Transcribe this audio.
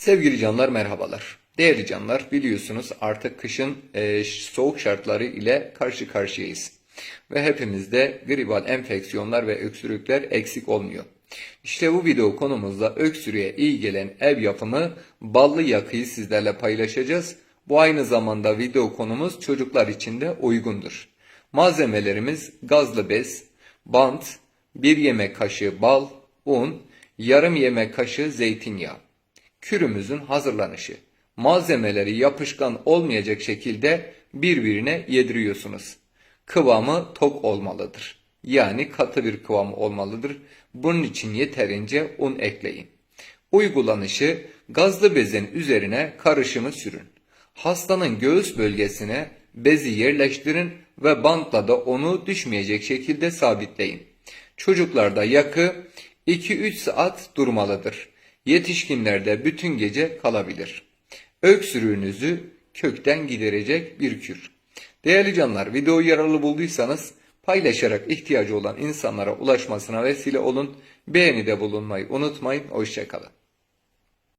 Sevgili canlar merhabalar. Değerli canlar biliyorsunuz artık kışın e, soğuk şartları ile karşı karşıyayız. Ve hepimizde gribal enfeksiyonlar ve öksürükler eksik olmuyor. İşte bu video konumuzda öksürüğe iyi gelen ev yapımı ballı yakıyı sizlerle paylaşacağız. Bu aynı zamanda video konumuz çocuklar için de uygundur. Malzemelerimiz gazlı bez, bant, bir yemek kaşığı bal, un, yarım yemek kaşığı zeytinyağı. Kürümüzün hazırlanışı. Malzemeleri yapışkan olmayacak şekilde birbirine yediriyorsunuz. Kıvamı tok olmalıdır. Yani katı bir kıvamı olmalıdır. Bunun için yeterince un ekleyin. Uygulanışı gazlı bezin üzerine karışımı sürün. Hastanın göğüs bölgesine bezi yerleştirin ve bantla da onu düşmeyecek şekilde sabitleyin. Çocuklarda yakı 2-3 saat durmalıdır. Yetişkinlerde bütün gece kalabilir. Öksürüğünüzü kökten giderecek bir kür. Değerli canlar videoyu yararlı bulduysanız paylaşarak ihtiyacı olan insanlara ulaşmasına vesile olun. Beğenide bulunmayı unutmayın. Hoşçakalın.